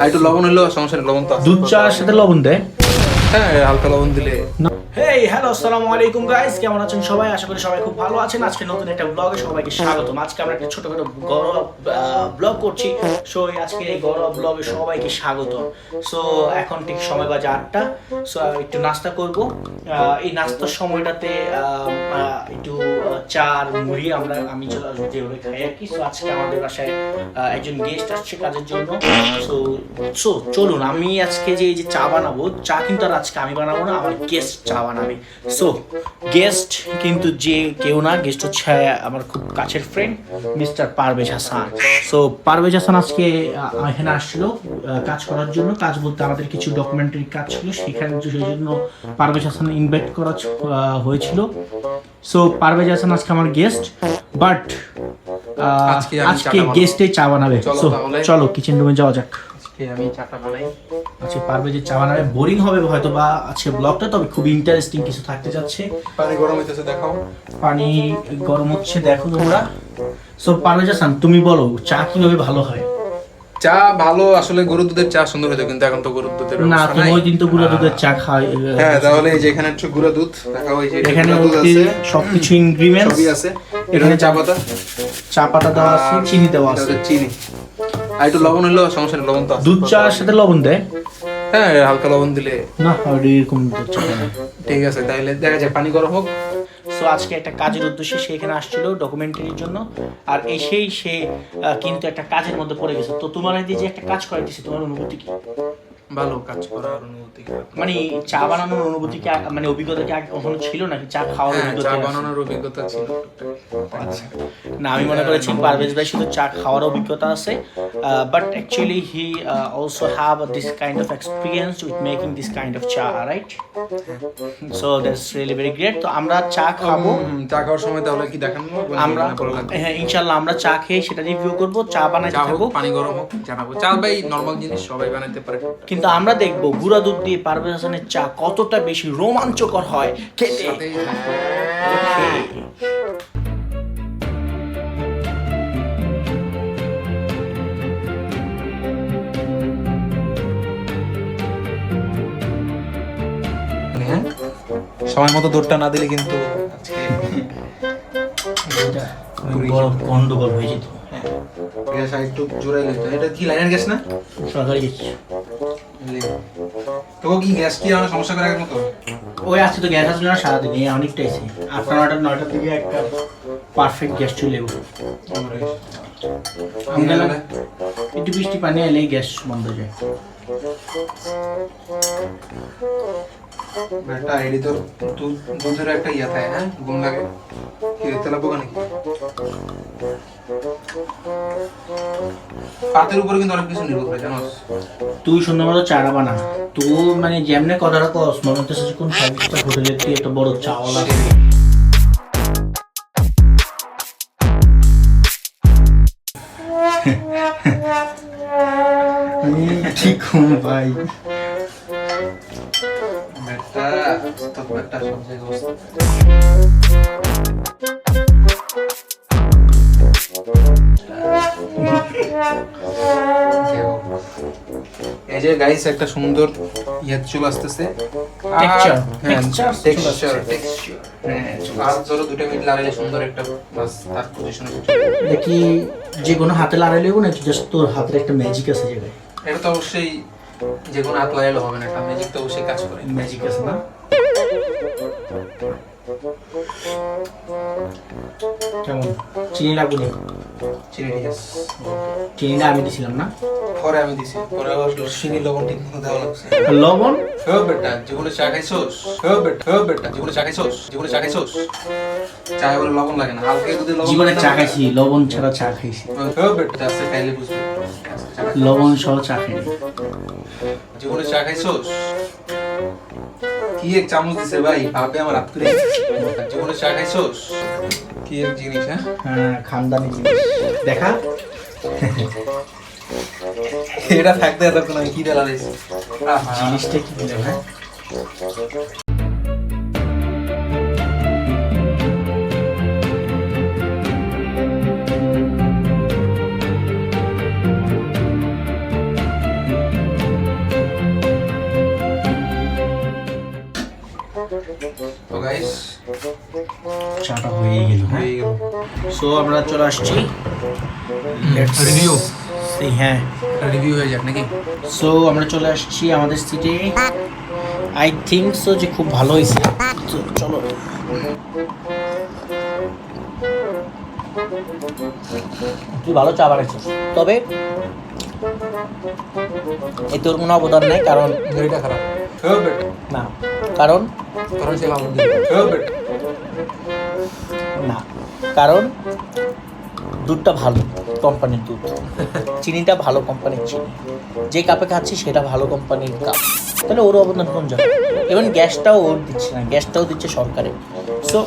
আর একটু লবণ হলেও সমস্যা নেই লবণ তো দুধ চার সাথে লবণ দেয়? হ্যাঁ হালকা লবণ দিলে। হেই হ্যালো আসসালামু আলাইকুম গাইস কেমন আছেন সবাই? আশা করি সবাই খুব ভালো আছেন। আজকে নতুন একটা ব্লগে সবাইকে স্বাগতম। আজকে আমরা একটা ছোটখাটো গৌরব ব্লগ করছি। সো আজকে এই গৌরব ব্লগে সবাইকে স্বাগত সো এখন ঠিক সময় বাজে আটটা। সো একটু নাস্তা করব। এই নাস্তার সময়টাতে একটু মুড়ি আমরা আমি খাই। আর কি সো আজকে আমাদের বাসায় একজন গেস্ট আসছে কাজের জন্য। সো সো চলুন আমি আজকে যে এই যে চা বানাবো চা কিন্তু আর আজকে আমি বানাবো না আমার গেস্ট চা বানাবে। সো গেস্ট কিন্তু যে কেউ না গেস্ট হচ্ছে আমার খুব কাছের friend mister Parvez Hasan. So Parvez Hasan আজকে এখানে আসছিল আহ, কাজ করার জন্য। কাজ বলতে আমাদের কিছু ডকুমেন্টারি কাজ ছিল সেখানে সেই জন্য পারভেজ হাসান ইনভাইট করা হয়েছিল। সো পারভেজ হাসান আজকে আমার গেস্ট বাট আজকে। গেস্টে চা বানাবে। চলো সো চলো কিচেন রুমে যাওয়া যাক। আমি চাটা বানাই। আচ্ছা পারবে যে চা বানাবে? বোরিং হবে হয়তো বা ব্লগটা তবে খুব ইন্টারেস্টিং কিছু থাকতে যাচ্ছে। পানি গরম হইতেছে দেখাও। পানি গরম হচ্ছে দেখো তোমরা। সো পারবে জাসান তুমি বলো চা কীভাবে ভালো হয়? চা ভালো আসলে গরুর দুধের চা সুন্দর হতো কিন্তু এখন তো গরুর দুধের না গুঁড়া দুধের চা খাই হ্যাঁ তাহলে এই যে এখানে গুঁড়া দুধ যে এখানে দুধ আছে। সবকিছু ইনগ্রিডিয়েন্টস সবই আছে। এখানে চা পাতা। চা পাতা দেওয়া আছে চিনি দেওয়া আছে। চিনি। আর একটু লবণ হলেও সমস্যা লবণ তো। দুধ চার সাথে লবণ দেয়? হ্যাঁ হালকা লবণ দিলে। না এরকম দুধ চা না। ঠিক আছে তাহলে দেখা যায় পানি গরম হোক। সো আজকে একটা কাজের উদ্দেশ্যে সে এখানে আসছিল ডকুমেন্টারির জন্য। আর এসেই সে কিন্তু একটা কাজের মধ্যে পড়ে গেছে। তো তোমার এই যে একটা কাজ করে দিয়েছে তোমার অনুভূতি কি? ভালো কাজ করার অনুভূতি। মানে চা বানানোর অনুভূতি কি মানে অভিজ্ঞতা কি আগে কখনো ছিল নাকি? চা খাওয়ার হ্যাঁ চা বানানোর অভিজ্ঞতা ছিল। আচ্ছা। না আমি মনে করেছি পারভেজ ভাই শুধু চা খাওয়ার অভিজ্ঞতা আছে but actually he also have this kind of experience with making this kind of cha right so that's really very great তো আমরা চা খাব। চা খাওয়ার সময় তাহলে কি দেখানো? আমরা হ্যাঁ ইনশাল্লাহ আমরা চা খেয়ে সেটা রিভিউ করব চা বানাই চা হোক থাকব পানি গরম হোক জানাব। চা ভাই নর্মাল জিনিস সবাই বানাতে পারে। কিন্তু আমরা দেখব গুঁড়া দুধ দিয়ে পারভেজ হাসানের চা কতটা বেশি রোমাঞ্চকর হয়। খেতে। হ্যাঁ সময় মতো দৌড়টা না দিলে কিন্তু গন্ডগোল হয়ে যেত। গ্যাস আর একটু জোরে দিতে এটা কি লাইনের গ্যাস না? সরকারি গেছি তো কি গ্যাস কি আমার সমস্যা করে মতো? ওই আজকে তো গ্যাস আসলে না সারাদিন এই অনেকটাই এসে। আটটা নটা নয়টার দিকে একটা পারফেক্ট গ্যাস চলে আমি গেলাম একটু বৃষ্টি পানি এলেই গ্যাস বন্ধ হয়ে যায়। একটা আইডি তোর দুধ দুধের একটা ইয়া থাকে হ্যাঁ গুণ লাগে। কি দেখতে লাগবো নাকি? পাতের উপরে কিন্তু অনেক কিছু নির্ভর করে জানোস? তুই সুন্দর মতো চারা বানা। তুই মানে যেমনে কথাটা কস মনে হচ্ছে কোন ফাইভ স্টার হোটেলে তুই একটা বড় চাওয়ালা ঠিক ভাই এই যে গাইস একটা সুন্দর ইয়ে চলে আসতেছে। হ্যাঁ texture টেক্সচার টেক্সচার হ্যাঁ আর ধরো দুটো মিনিট লাগাইলে সুন্দর একটা বাস তার পজিশনে যে কোনো হাতে লাগাই লেবো নাকি? জাস্ট তোর হাতের একটা ম্যাজিক আছে জায়গায়। এটা তো অবশ্যই যে কোনো হাত লাগাইলে হবে না, একটা ম্যাজিক তো অবশ্যই কাজ করে। ম্যাজিক আছে না? কেমন? চিনি লাগবে চিনি চিনিটা আমি দিছিলাম না? পরে আমি দিছি। পরে আবার চিনি লবণ ঠিক মতো দেওয়া লাগছে। লবণ? হ্যাঁ বেটা জীবনে চা খাইছোস? হ্যাঁ বেটা হ্যাঁ বেটা জীবনে চা খাইছোস? জীবনে চা খাইছোস? চায় বলে লবণ লাগে না। হালকা যদি লবণ জীবনে চা খাইছি লবণ ছাড়া চা খাইছি। হ্যাঁ বেটা আস্তে খাইলে বুঝবি। চা। লবণ সহ চা খাইনি। জীবনে চা খাইছোস? কি এক চামচ দিছে ভাই? ভাবে আমার হাত করে জীবনে চা খাইছস কি এক জিনিস হ্যাঁ? হ্যাঁ খানদানি জিনিস। দেখা? এটা থাকতে এতক্ষণ আমি কি দেলা দিয়েছি জিনিসটা কি দিলাম হ্যাঁ গাইস চাটা হয়ে গেল হ্যাঁ? হয়ে গেল। সো আমরা চলে আসছি। রিভিউ সেই হ্যাঁ রিভিউ হয়ে যাক নাকি? সো আমরা চলে আসছি আমাদের সিটে আই থিঙ্ক সো যে খুব ভালো হয়েছে। চলো। তুই ভালো চা বানাইছিস। তবে এতে ওর কোনো অবদান নেই কারণ দইটা খারাপ। না। কারণ? হ্যাঁ না কারণ দুধটা ভালো কোম্পানির দুধ। চিনিটা ভালো কোম্পানির চিনি। যে কাপে খাচ্ছি সেটা ভালো কোম্পানির কাপ। তাহলে ওর অবদান কোন জায়গায়? এবং গ্যাসটাও ওর দিচ্ছে না গ্যাসটাও দিচ্ছে সরকারে সো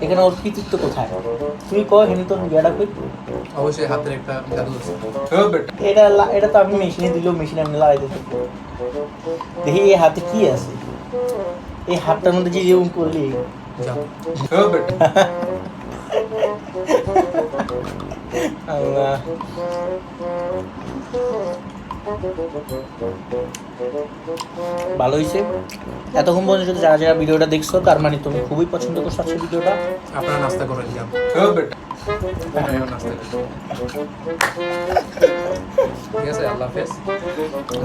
এখানে ওর কৃতিত্ব কোথায়? তুমি কো হেনি তো গিয়াটা কই অবশ্যই হাতের একটা জাদু আছে। হ্যাঁ এটা লা- এটা তো আমি মেশিনে দিলেও মেশিনে আমি লাগাইতে থাকব দেখি এই হাতে কি আছে? এই হাতটার মধ্যে যে যেমন করলি। হ্যাঁ আল্লাহ। ভালো হয়েছে এতক্ষণ পর্যন্ত যারা যারা ভিডিওটা দেখছ তার মানে তুমি খুবই পছন্দ করছ আজকে ভিডিওটা। আপনারা নাস্তা যান হ্যাঁ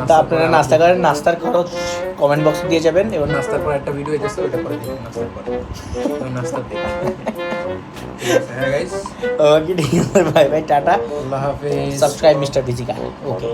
তা আপনারা নাস্তা করেন নাস্তার খরচ কমেন্ট বক্সে দিয়ে যাবেন এবং নাস্তার পর একটা ভিডিও এসেছে করে দিবেন নাস্তার পর। নাস্তা হ্যাঁ গাইস ওকে ঠিক আছে বাই বাই টাটা। আল্লাহ হাফেজ। সাবস্ক্রাইব মিস্টার ভিজিকা ওকে